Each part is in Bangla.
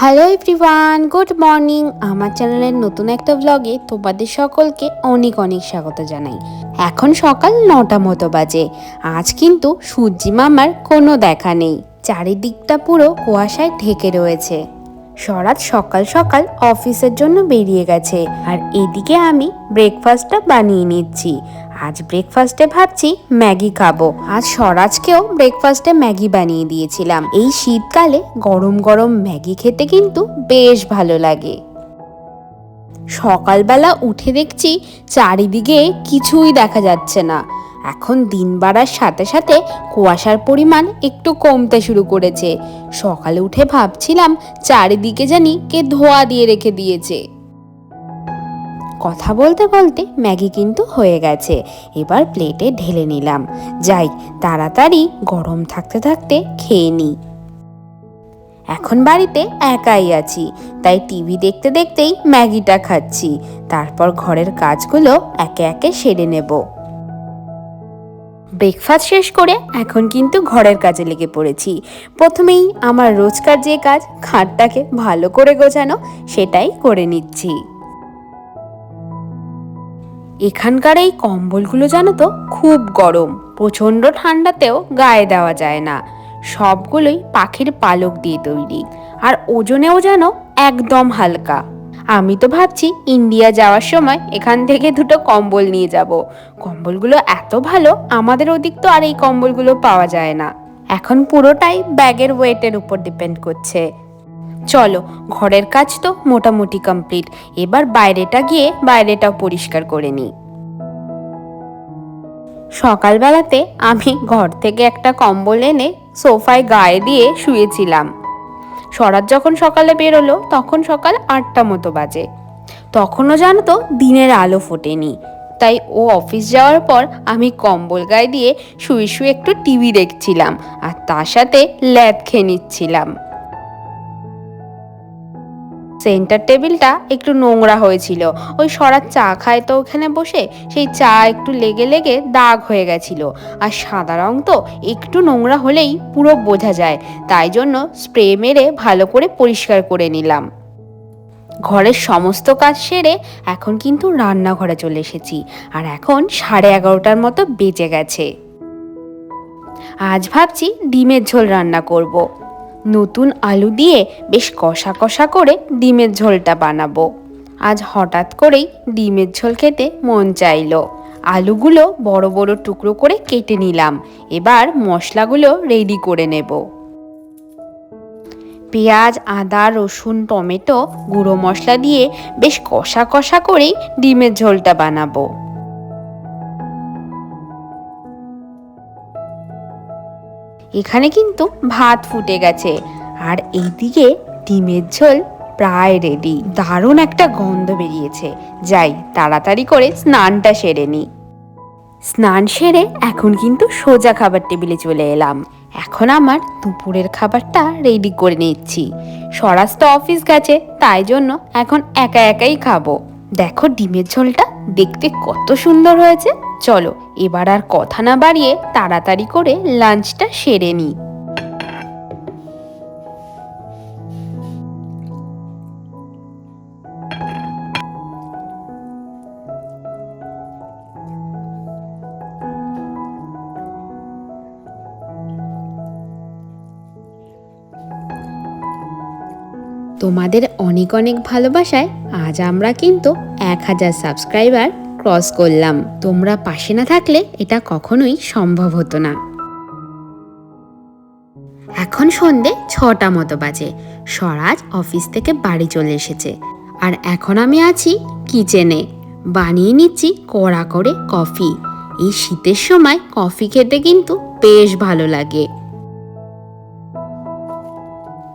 হ্যালো এভরিওয়ান গুড মর্নিং আমার চ্যানেলের নতুন একটা ব্লগে তোমাদের সকলকে অনেক অনেক স্বাগত জানাই। এখন সকাল নটা মতো বাজে। আজ কিন্তু সূর্যি মামার কোনো দেখা নেই। চারিদিকটা পুরো কুয়াশায় ঢেকে রয়েছে। সরাত সকাল সকাল অফিসের জন্য বেরিয়ে গেছে। আর এদিকে আমি ব্রেকফাস্টটা বানিয়ে নিচ্ছি। আজ ব্রেকফাস্টে ভাবছি ম্যাগি খাব। আজ স্বরাজকেও ব্রেকফাস্টে ম্যাগি বানিয়ে দিয়েছিলাম। এই শীতকালে গরম গরম ম্যাগি খেতে কিন্তু বেশ ভালো লাগে। সকালবেলা উঠে দেখছি চারিদিকে কিছুই দেখা যাচ্ছে না। এখন দিন বাড়ার সাথে সাথে কুয়াশার পরিমাণ একটু কমতে শুরু করেছে। সকালে উঠে ভাবছিলাম চারিদিকে জানি কে ধোয়া দিয়ে রেখে দিয়েছে। কথা বলতে বলতে ম্যাগি কিন্তু হয়ে গেছে। এবার প্লেটে ঢেলে নিলাম। যাই, তাড়াতাড়ি গরম থাকতে থাকতে খেয়ে নিই এখন বাড়িতে একাই আছি, তাই টিভি দেখতে দেখতেই ম্যাগিটা খাচ্ছি। তারপর ঘরের কাজগুলো একে একে সেরে নেব। ব্রেকফাস্ট শেষ করে এখন কিন্তু ঘরের কাজে লেগে পড়েছি। প্রথমেই আমার রোজকার যে কাজ, খাটটাকে ভালো করে গোছানো, সেটাই করে নিচ্ছি। এখানকার এই কম্বলগুলো জানো তো, খুব গরম। প্রচণ্ড ঠান্ডাতেও গায়ে দেওয়া যায় না। সবগুলোই পাখির পালক দিয়ে তৈরি। আর ওজনেও যেন একদম হালকা। আমি তো ভাবছি ইন্ডিয়া যাওয়ার সময় এখান থেকে দুটো কম্বল নিয়ে যাব। কম্বলগুলো এত ভালো, আমাদের ওদিক তো আর এই কম্বলগুলো পাওয়া যায় না। এখন পুরোটাই ব্যাগের ওয়েটের উপর ডিপেন্ড করছে। চলো, ঘরের কাজ তো মোটামুটি কমপ্লিট এবার বাইরেটা গিয়ে বাইরেটাও পরিষ্কার করে নিই। সকালবেলাতে আমি ঘর থেকে একটা কম্বল এনে সোফায় গায়ে দিয়ে শুয়েছিলাম। সরাত যখন সকালে বেরোলো, তখন সকাল আটটা মতো বাজে। তখনও জানো তো দিনের আলো ফোটেনি। তাই ও অফিস যাওয়ার পর আমি কম্বল গায়ে দিয়ে শুয়ে শুয়ে একটু টিভি দেখছিলাম আর তার সাথে ল্যাদ খেয়ে নিচ্ছিলাম। সেন্টার টেবিলটা একটু নোংরা হয়েছিল। ওই সরার চা খায় তো ওখানে বসে, সেই চা একটু লেগে লেগে দাগ হয়ে গেছিল। আর সাদা রং তো একটু নোংরা হলেই পুরো বোঝা যায়। তাই জন্য স্প্রে মেরে ভালো করে পরিষ্কার করে নিলাম। ঘরের সমস্ত কাজ সেরে এখন কিন্তু রান্নাঘরে চলে এসেছি। আর এখন সাড়ে এগারোটার মতো বেজে গেছে। আজ ভাবছি ডিমের ঝোল রান্না করব। নতুন আলু দিয়ে বেশ কষা কষা করে ডিমের ঝোলটা বানাবো। আজ হঠাৎ করেই ডিমের ঝোল খেতে মন চাইলো। আলুগুলো বড় বড় টুকরো করে কেটে নিলাম। এবার মশলাগুলো রেডি করে নেব। পেঁয়াজ, আদা, রসুন, টমেটো, গুঁড়ো মশলা দিয়ে বেশ কষা কষা করেই ডিমের ঝোলটা বানাবো। এখানে কিন্তু ভাত ফুটে গেছে। আর এইদিকে ডিমের ঝোল প্রায় রেডি দারুণ একটা গন্ধ বেরিয়েছে। যাই, তাড়াতাড়ি করে স্নানটা সেরে নিই স্নান সেরে এখন কিন্তু সোজা খাবার টেবিলে চলে এলাম। এখন আমার দুপুরের খাবারটা রেডি করে নিচ্ছি। স্বরাজ তো অফিস গেছে, তাই জন্য এখন একা একাই খাব। দেখো ডিমের ঝোলটা দেখতে কত সুন্দর হয়েছে। চলো, এবার আর কথা না বাড়িয়ে তাড়াতাড়ি করে লাঞ্চটা সেরে নিই তোমাদের অনেক অনেক ভালোবাসায় আজ আমরা কিন্তু এক হাজার সাবস্ক্রাইবার ক্রস করলাম। তোমরা পাশে না থাকলে এটা কখনোই সম্ভব হতো না। এখন সন্ধে ছটা মতো বাজে। স্বরাজ অফিস থেকে বাড়ি চলে এসেছে। আর এখন আমি আছি কিচেনে। বানিয়ে নিচ্ছি কড়া করে কফি। এই শীতের সময় কফি খেতে কিন্তু বেশ ভালো লাগে।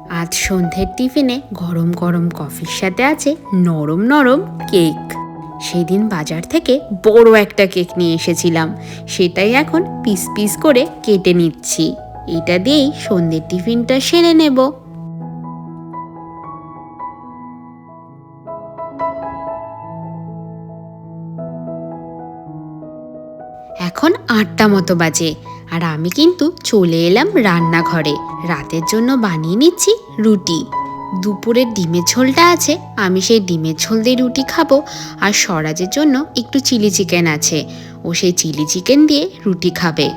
আজ সন্ধ্যের টিফিনে গরম গরম কফির সাথে আছে নরম নরম কেক। সেদিন বাজার থেকে বড় একটা কেক নিয়ে এসেছিলাম। সেটাই এখন পিস পিস করে কেটে নিচ্ছি। এটা দিয়েই সন্ধ্যের টিফিনটা সেরে নেব। এখন আটটা মতো বাজে আর আমি কিন্তু চলে এলাম রান্নাঘরে। রাতের জন্য বানিয়ে নিচ্ছি রুটি। দুপুরের ডিমের ঝোলটা আছে, আমি সেই ডিমের ঝোল দিয়ে রুটি খাব আর স্বরাজের জন্য একটু চিলি চিকেন আছে। ও সেই চিলি চিকেন দিয়ে রুটি খাবে।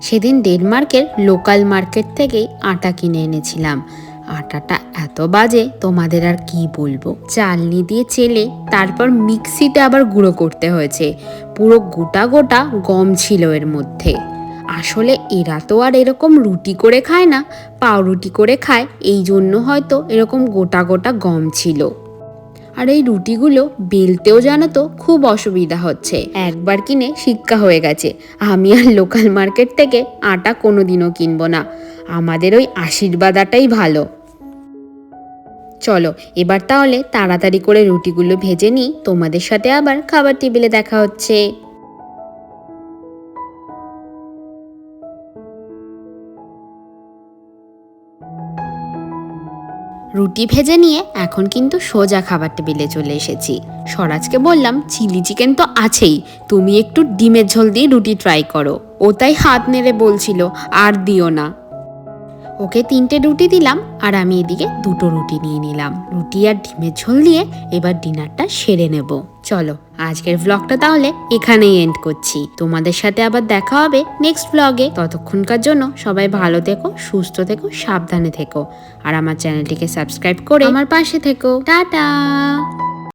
সেদিন ডেনমার্কের লোকাল মার্কেট থেকেই আটা কিনে এনেছিলাম। আটাটা এত বাজে, তোমাদের আর কি বলব? চালনি দিয়ে চেলে তারপর মিক্সিতে আবার গুঁড়ো করতে হয়েছে। পুরো গোটা গোটা গম ছিল এর মধ্যে। আসলে এরা তো আর এরকম রুটি করে খায় না, পাউরুটি করে খায়, এই জন্য হয়তো এরকম গোটা গোটা গম ছিল। আর এই রুটিগুলো বেলতেও জানো তো খুব অসুবিধা হচ্ছে। একবার কিনে শিক্ষা হয়ে গেছে, আমি আর লোকাল মার্কেট থেকে আটা কোনোদিনও কিনবো না, আমাদের ওই আশীর্বাদ আটাই ভালো। চলো, এবার তাহলে তাড়াতাড়ি করে রুটিগুলো ভেজে নিই, তোমাদের সাথে আবার খাবার টেবিলে দেখা হচ্ছে। রুটি ভেজে নিয়ে এখন কিন্তু সোজা খাবার টেবিলে চলে এসেছি। স্বরাজকে বললাম, চিলি চিকেন তো আছেই, তুমি একটু ডিমের ঝোল দিয়ে রুটি ট্রাই করো। ও তাই হাত নেড়ে বলছিল, আর দিও না। ওকে তিনটে রুটি দিলাম আর আমি এদিকে দুটো রুটি নিয়ে নিলাম। রুটি আর ডিমের ঝোল দিয়ে এবার ডিনারটা সেরে নেব। চলো, আজকের ব্লগটা তাহলে এখানেই এন্ড করছি। তোমাদের সাথে আবার দেখা হবে নেক্সট ব্লগে ততক্ষণকার জন্য সবাই ভালো থেকো, সুস্থ থেকো, সাবধানে থেকো। আর আমার চ্যানেলটিকে সাবস্ক্রাইব করে আমার পাশে থেকো। টাটা!